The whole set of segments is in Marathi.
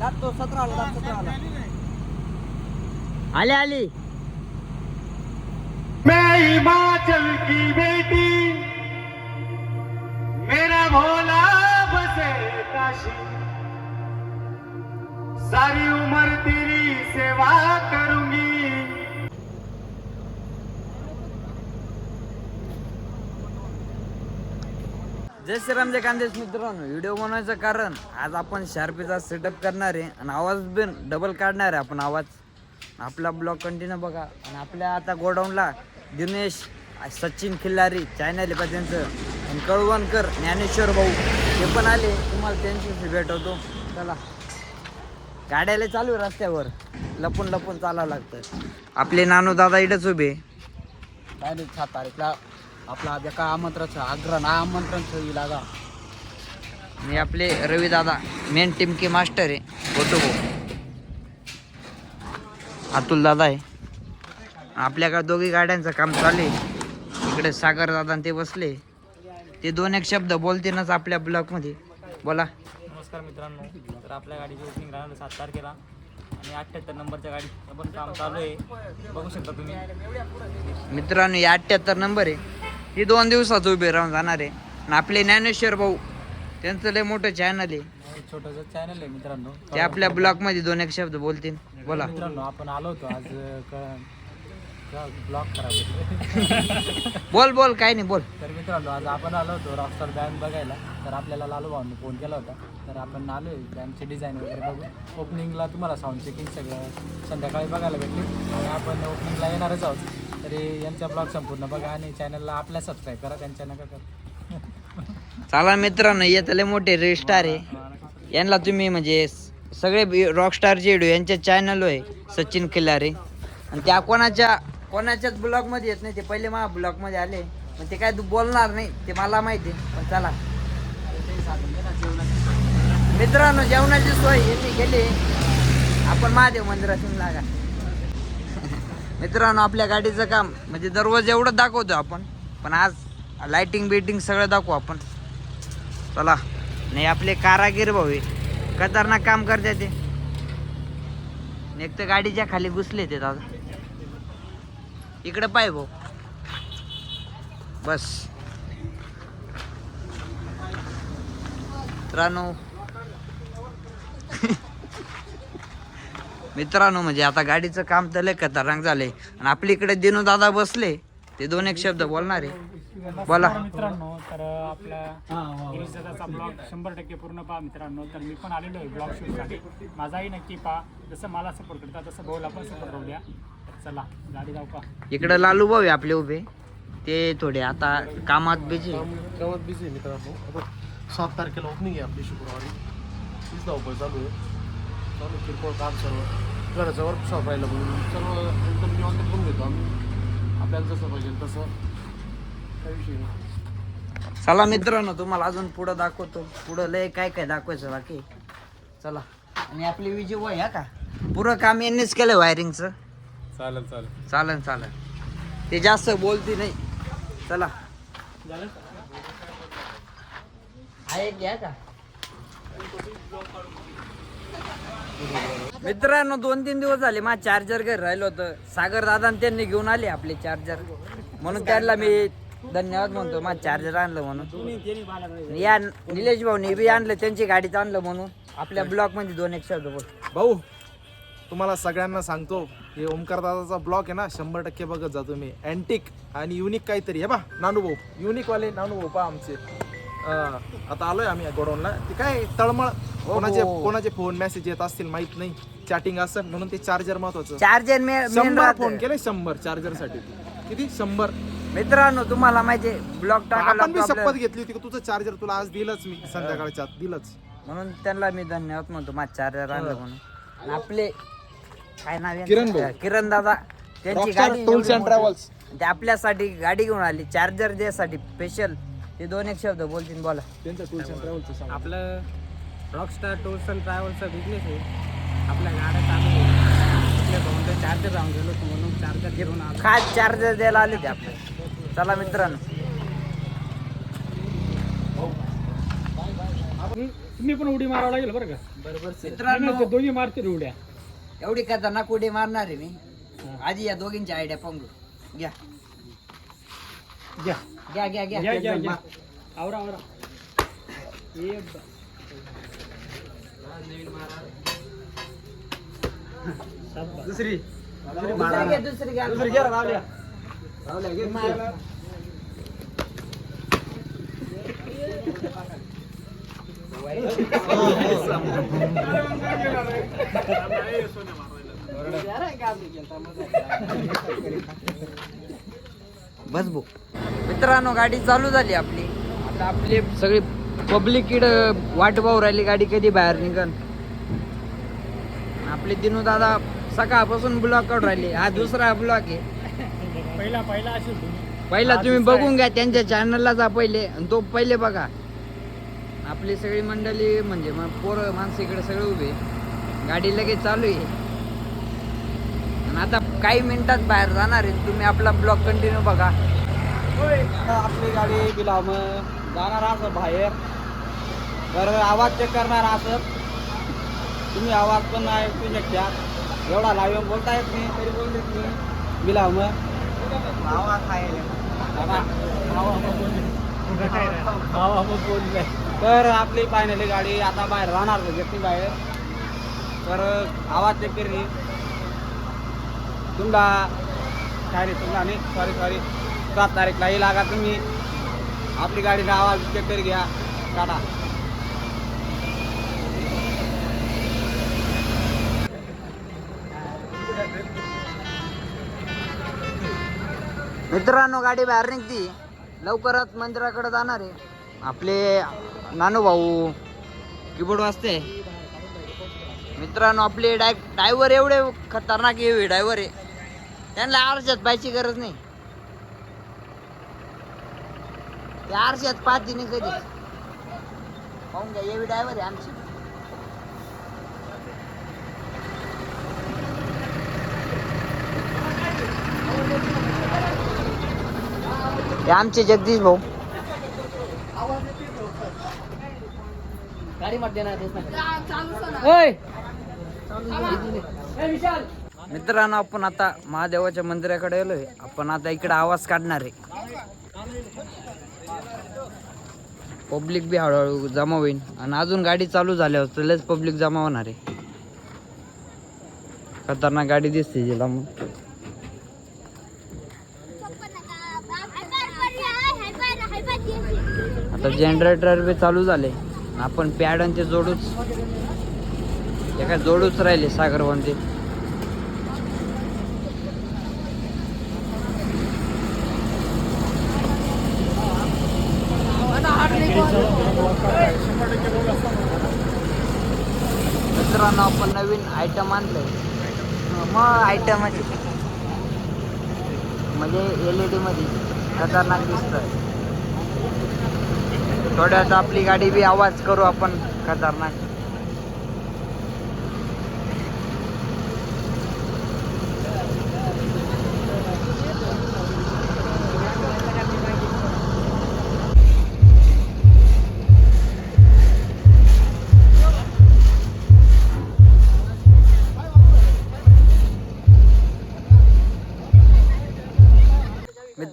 दात तो सतरा आला दात सतरा आला आले आली. मैं हिमाचल की बेटी मेरा भोला बसे काशी। सारी उम्र तेरी सेवा करूंगी। जय श्रीरामचे कांदेश मित्रांनो. व्हिडिओ बनवायचं कारण आज आपण शार्पीचा सेटअप करणार आहे आणि आवाज बिन डबल काढणार आहे आपण आवाज. आपला ब्लॉग कंटिन्यू बघा. आणि आपल्या आता गोडाऊनला दिनेश सचिन खिल्लारी चायना आहे त्यांचं आणि कळवणकर ज्ञानेश्वर भाऊ ते पण आले. तुम्हाला त्यांच्याशी भेटवतो. चला. गाड्याला चालू आहे रस्त्यावर. लपून लपून चालावं लागतं. आपले नानू दादा इथंच उभे. काय सात तारीखला आपला एका आमंत्रणाचं आग्रह आमंत्रण ठेवी लागा. मी आपले रवी दादा मेन टिमके मास्टर आहे फोटो भाऊ अतुल दादा आहे. आपल्याकडे दोघी गाड्यांचं काम चालू आहे. इकडे सागर दादा आणि ते बसले. ते दोन एक शब्द बोलतीनच आपल्या ब्लॉकमध्ये. बोला. नमस्कार मित्रांनो. तर आपल्या गाडीची ओपनिंग राहणार सात तारखेला. आणि अठ्ठ्याहत्तर नंबरच्या गाडीचं पण काम चालू आहे. बघू शकता तुम्ही. मित्रांनो हे अठ्ठ्याहत्तर नंबर आहे. ती दोन दिवसात उभे राहून जाणार आहे. आणि आपले ज्ञानेश्वर भाऊ त्यांचं लय मोठं चॅनल आहे. छोटंसं चॅनल आहे मित्रांनो. ते आपल्या ब्लॉकमध्ये दोन एक शब्द बोलतील. बोला. मित्रांनो आपण आलो होतो आज ब्लॉग करायला. बोल बोल काय नाही बोल. तर मित्रांनो आज आपण आलो होतो रॉकस्टार बँड बघायला. तर आपल्याला लालू भाऊंनी फोन केला होता. तर आपण आलो बँडचे डिझाईन वगैरे बघू ओपनिंगला तुम्हाला साऊंड चेकिंग सगळं संध्याकाळी बघायला भेटली आणि आपण ओपनिंगला येणारच आहोत. तरी यांचा ब्लॉग संपूर्ण बघा आणि चॅनलला आपल्या सबस्क्राईब करा त्यांच्या नका करा. चला मित्रांनो येत लय मोठे रेस्टार आहे. यांना तुम्ही म्हणजे सगळे रॉकस्टार जेडू यांच्या चॅनल आहे सचिन खिल्लारे. आणि त्या कोणाच्या कोणाच्याच ब्लॉगमध्ये येत नाही ते पहिले मला ब्लॉगमध्ये आले. पण ते काय तू बोलणार नाही ते मला माहिती आहे. पण चला. मित्रांनो जेवणाची सोय येते गेली आपण महादेव मंदिरातून लागा. मित्रांनो आपल्या गाडीचं काम म्हणजे दररोज एवढं दाखवतो आपण पण आज लाइटिंग बिटिंग सगळं दाखवू आपण. चला नाही आपले कारागीर भाऊ खतरनाक काम करते ते. एक तर गाडीच्या खाली घुसले ते दादा. इकडे पाय भाऊ. बस. मित्रांनो. मित्रांनो म्हणजे आता गाडीचं काम तर लय खतरनाक झालंय. आणि आपल्या इकडे दिनू दादा बसले. ते दोन एक शब्द बोलणार. आहे बोला मित्रांनो तर आपल्या गिरीश दादाचा ब्लॉग शंभर टक्के पूर्ण पहा मित्रांनो. तर मी पण आलेलो आहे ब्लॉग शूटसाठी. माझाही नक्की पहा. जसं मला सपोर्ट करता तसं भाऊला पण सपोर्ट राहू द्या चला गाडी जाऊ का? इकडे लालू भाऊ आहे आपले उभे. ते थोडे आता कामात बिझी गावात बिझी मित्रांनो. आता सात तारखेला ओपनिंग आहे आपली शुक्रवारी. तीच धावपळ चालू आहे. किरकोळ काम सर्व घराचं वर्कशॉप राहिलं म्हणून सर्व एकदम निवांत करून घेतो आम्ही. आपल्याला जसं पाहिजे तसं. काही विषय नाही. चला मित्रांनो तुम्हाला अजून पुढं दाखवतो. पुढं लय काय काय दाखवायचं बाकी. चला. आणि आपली विजय वय हा का? पुरं काम यांनीच केलं वायरिंगचं चालेल चालेल. चालन चालन ते जास्त बोलती नाही. चला. आहे घ्या का? मित्रांनो दोन तीन दिवस झाले माझं चार्जर घरी राहिलो होतं. सागर दादा त्यांनी घेऊन आले आपले चार्जर म्हणून त्यांना मी धन्यवाद म्हणतो माझं चार्जर आणलं म्हणून. या निलेश भाऊनी बी आणलं त्यांची गाडीच आणलं म्हणून. आपल्या ब्लॉकमध्ये दोन एक शब्द बोल. भाऊ तुम्हाला सगळ्यांना सांगतो हे ओमकार दादाचा ब्लॉग आहे ना शंभर टक्के बघत जातो मी अँटिक आणि युनिक काहीतरी हे बा नानू भाऊ युनिक वाले नानू भाऊ पा आमचे. आता आलोय आम्ही गोडाऊनला. ते काय तळमळ? कोणाचे कोणाचे फोन मेसेज येत असतील माहीत नाही. चॅटिंग असेल म्हणून ते चार्जर महत्वाचं. चार्जर मे शंभर. फोन केले शंभर चार्जरसाठी किती? शंभर. मित्रांनो तुम्हाला माहिती ब्लॉक आपण लागतो शपथ. घेतली होती की तुझं चार्जर तुला आज दिलंच मी संध्याकाळच्या आत दिलंच. म्हणून त्यांना मी धन्यवाद म्हणतो माझं चार्जर आणलं म्हणून. आणि आपले काय नाव? किरण. किरण दादा त्यांची गाडी मोठी. Travels. ते आपल्यासाठी गाडी घेऊन आली चार्जर द्यासाठी स्पेशल ते दोन एक शब्द बोलतील बोला. त्यांचं टूल्स अँड ट्रॅव्हलचं आपलं रॉकस्टार टूर्स अँड ट्रॅव्हलचा बिझनेस आहे. आपल्या गाड्या चालू आहे. आपल्या भाऊंचं चार्जर राहून गेलो होतो म्हणून चार्जर घेऊन आलो. खास चार्जर द्यायला आले ते आपले. चला मित्रांनो. तुम्ही पण उडी मारावं लागेल बरं का? बरोबर से मित्रांनो नाही, ते दोघी मारतील उड्या. एवढी खतरनाक उडी मारणार आहे मी. आधी या दोघींची आयडिया पाहून घ्या. घ्या. घ्या. घ्या घ्या घ्या. घ्या घ्या आवरा आवरा. ये ब- शाबास. दुसरी दुसरी घ्या दुसरी घ्या. दुसरी घे रे, रावल्या. बस भो मित्रांनो गाडी चालू झाली आपली. आता आपली सगळी पब्लिक इकडं वाट पाहू राहिली गाडी कधी बाहेर निघन. आपले दिनू दादा सकाळपासून ब्लॉक काढून राहिले. हा दुसरा ब्लॉक आहे. पहिला पहिला पहिला तुम्ही बघून घ्या त्यांच्या चॅनलला जा पहिले आणि तो पहिले बघा. आपली सगळी मंडळी म्हणजे मग पोरं माणसं इकडे सगळे उभे गाडी लगेच चालू आहे. आणि आता काही मिनिटात बाहेर जाणार आहे. तुम्ही आपला ब्लॉग कंटिन्यू बघा. आपली गाडी बिलाम जाणार असं बाहेर. तर आवाज चेक करणार असं. तुम्ही आवाज पण ऐकू शकता एवढा लाईव्ह बोलता येत नाही तरी बोलले तुम्ही. बिलाम आवाज आहे. तर आपली फायनली गाडी आता बाहेर राहणार घेतली बाहेर. तर आवाज चेक करी तुमला काय रे तुमला नाही? सॉरी सॉरी सात तारीखला. येईल लागा तुम्ही. आपली गाडीचा आवाज चेक घ्या टाटा. मित्रांनो गाडी बाहेर निघती. लवकरच मंदिराकडे जाणार आहे. आपले नानू भाऊ कीबोर्ड वाजते. मित्रांनो आपले डाय ड्रायव्हर एवढे खतरनाक येऊ ड्रायव्हर आहे. त्यांना आरशात पाहायची गरज नाही. ते आरशात पाहते नाही कधी पाहून घ्या येवी ड्रायव्हर आहे आमची. आमचे जगदीश भाऊ. गाडी मध्ये ना मित्रांनो आपण आता महादेवाच्या मंदिराकडे गेलोय आपण आता इकडे आवाज काढणार आहे. पब्लिक बी हळूहळू जमा होईल आणि अजून गाडी चालू झाल्यावर तरच पब्लिक जमा होणार आहे. खतरनाक गाडी दिसते जिला मग. आता जनरेटर बी चालू झाले. आपण पॅड आणि ते जोडूच ते काय जोडूच राहिले सागरवंती मित्रांनो आपण नवीन आयटम आणलंय. मग आयटम म्हणजे एल ई डी मध्ये. खतरनाक दिसतंय. थोड्यात आपली गाडी बी आवाज करू आपण खतरनाक.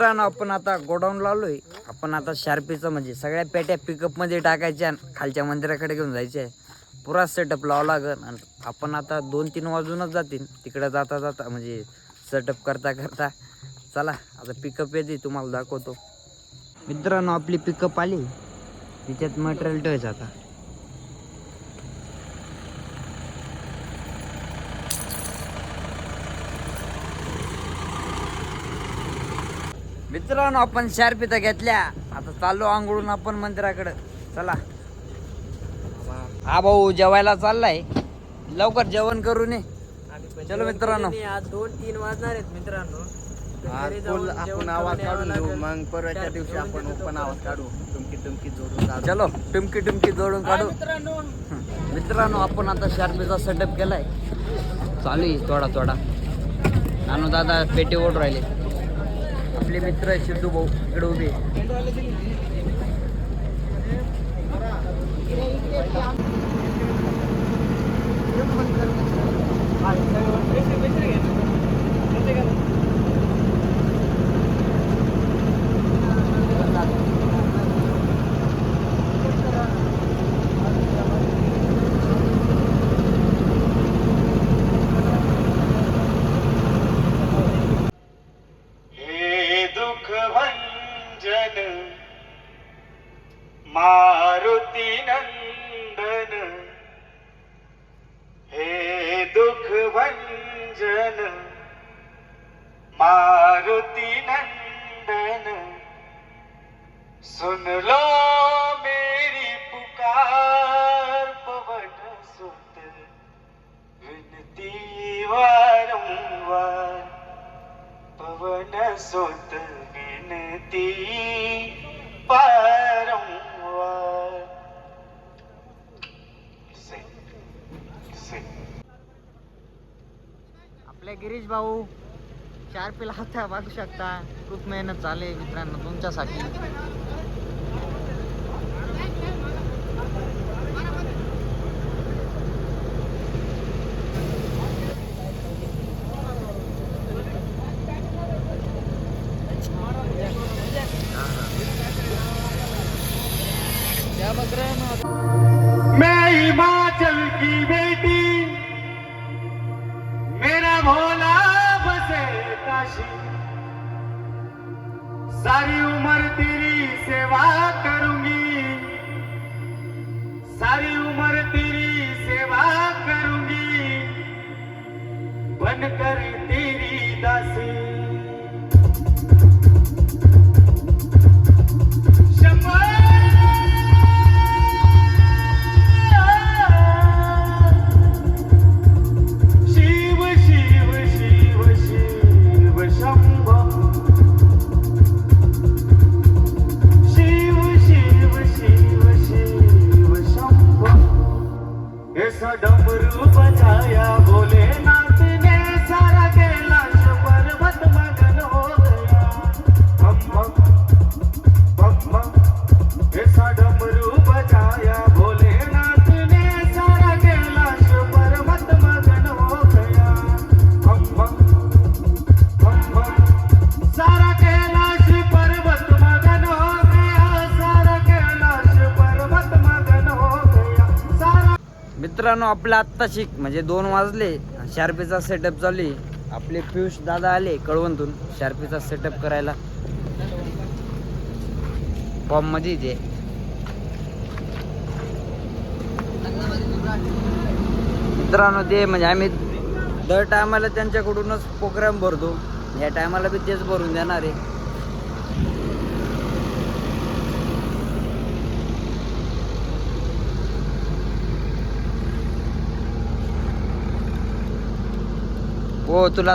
मित्रांनो आपण आता गोडाऊनला आलोय. आपण आता शार्पीचं म्हणजे सगळ्या पेट्या पिकअपमध्ये टाकायच्या आणि खालच्या मंदिराकडे घेऊन जायचे पुरा सेटअप लावा लागेल आणि आपण आता दोन तीन वाजूनच जातील. तिकडं जाता जाता म्हणजे सेटअप करता करता. चला आता पिकअप येते तुम्हाला दाखवतो. मित्रांनो आपली पिकअप आली. तिच्यात मटेरियल ठेवायचं आता. मित्रांनो आपण शार्पी तर घेतल्या. आता चाललो आंघोळून आपण मंदिराकडे. चला. हा भाऊ जेवायला चाललाय. लवकर जेवण करून ये चलो मित्रांनो. आज दोन तीन वाजणार आहेत मित्रांनो. आपण आवाज काढून देऊ मग परवाच्या दिवशी आपण ओपन आवाज काढू. तुमकी तुमकी जोडून काढू. चलो टुमकी टुमकी जोडून काढू. हं. मित्रांनो आपण आता शार्पीचा सेटअप केलाय. चालू आहे थोडा थोडा. नानू दादा पेटी ओढ राहिले. आपले मित्र आहे सिद्धू भाऊ इकडे उभे आहे. आपले गिरीश भाऊ चार पिला होत्या शकता. खूब मेहनत चाल मित्र तुम्हारा मैं हिमाचल की बेटी, मेरा भोला बसे काशी। सारी उम्र तेरी सेवा करूँगी, सारी उम्र तेरी सेवा करूँगी, बनकर तेरी दासी। शंभो मित्रांनो आपलं शिक. म्हणजे दोन वाजले शार्पीचा सेटअप चालू आहे. आपले पियुष दादा आले कळवंतून शार्पीचा सेटअप करायला. फॉर्ममध्ये ते मित्रांनो ते म्हणजे आम्ही दर टायमाला त्यांच्याकडूनच प्रोग्राम भरतो. या टायमाला बी तेच भरून देणार आहे. हो तुला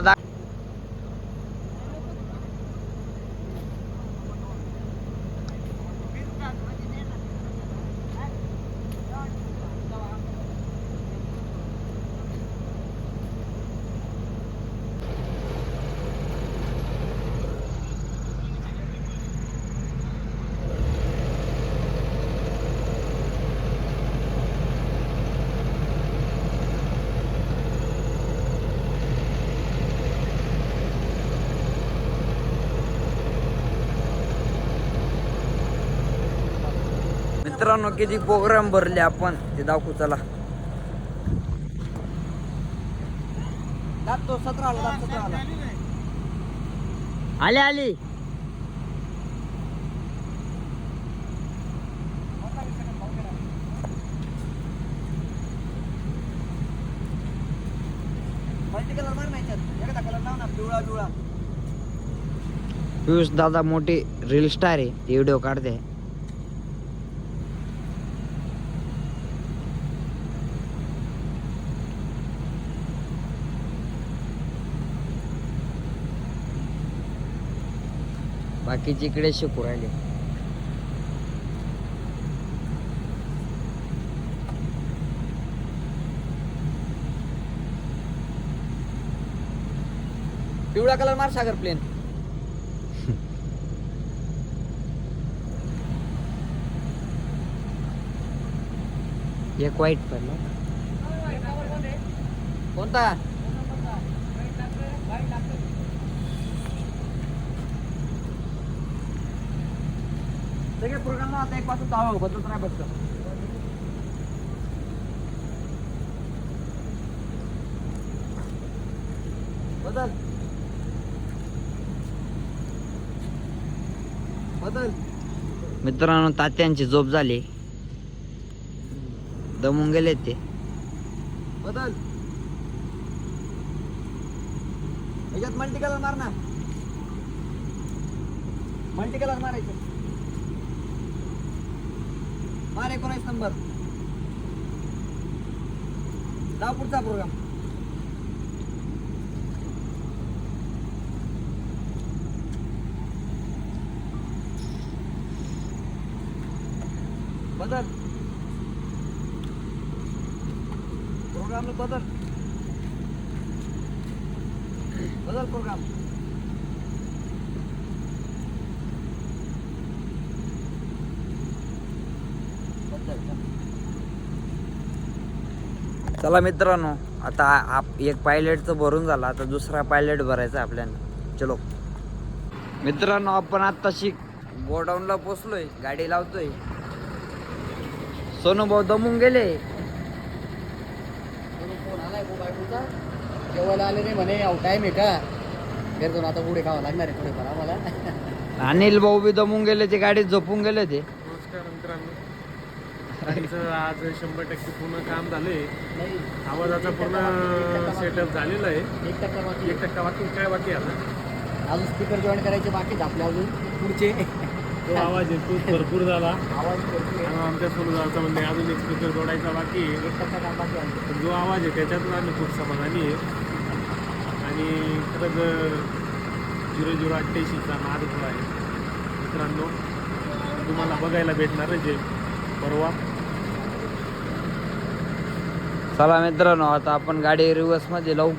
मित्रांनो किती प्रोग्राम भरले आपण? ते दाखवू चला. आला सतरा आला पियुष दादा मोठे रील स्टार आहे. व्हिडिओ काढते. बाकीचे इकडे शिकू राहिले. पिवळा कलर मार सागर प्लेन एक वाईट पडला कोणता? सगळे प्रोग्राम आता एक पासून चालू बदलत नाही फक्त बदल. बदल. मित्रांनो तात्यांची झोप झाली. दमून गेले ते. बदल. याच्यात मल्टी कलर मार ना मल्टी कलर मारायचं. मार एकोणावीस नंबर. लाव पुढचा प्रोग्राम बदल. प्रोग्राम बदल प्रोग्राम चला मित्रांनो आता आप एक पायलटचं भरून झालं आता दुसरा पायलट भरायचा आपल्याला. चलो. मित्रांनो आपण आत्ताशी गोडाऊनला पोचलोय गाडी लावतोय. सोनू भाऊ दमून गेले. फोन आलाय मोबाईलचा जेवायला आले नाही म्हणे अहो टाइम आहे का? घरतून आता पुढे खावं लागणार आहे थोडेफार आम्हाला. अनिल भाऊ बी दमून गेले ते गाडीत झोपून गेले ते गाडीचं आज शंभर टक्के पूर्ण काम झालंय. नाही. आवाजाचा पूर्ण सेटअप झालेला आहे. एक टक्का बाकी एक टक्का बाकी काय बाकी आहे आता? अजून स्पीकर जॉईन करायचे बाकी आपले अजून. पुढचे. तो आवाज येतो भरपूर झाला. आवाज आहे. आमच्या सोनूचा म्हणणे अजून एक स्पीकर जोडायचा बाकी आहे. एक टक्का काम बाकी आहे. जो आवाज आहे त्याच्यातून आम्ही खूप समाधानी आहे. आणि खरंच झिरो झिरो अठ्ठ्याऐंशीचा नाद जो आहे. मित्रांनो तुम्हाला बघायला भेटणारच आहे परवा. चला मित्रांनो आता आपण गाडी रिवर्समध्ये लावू.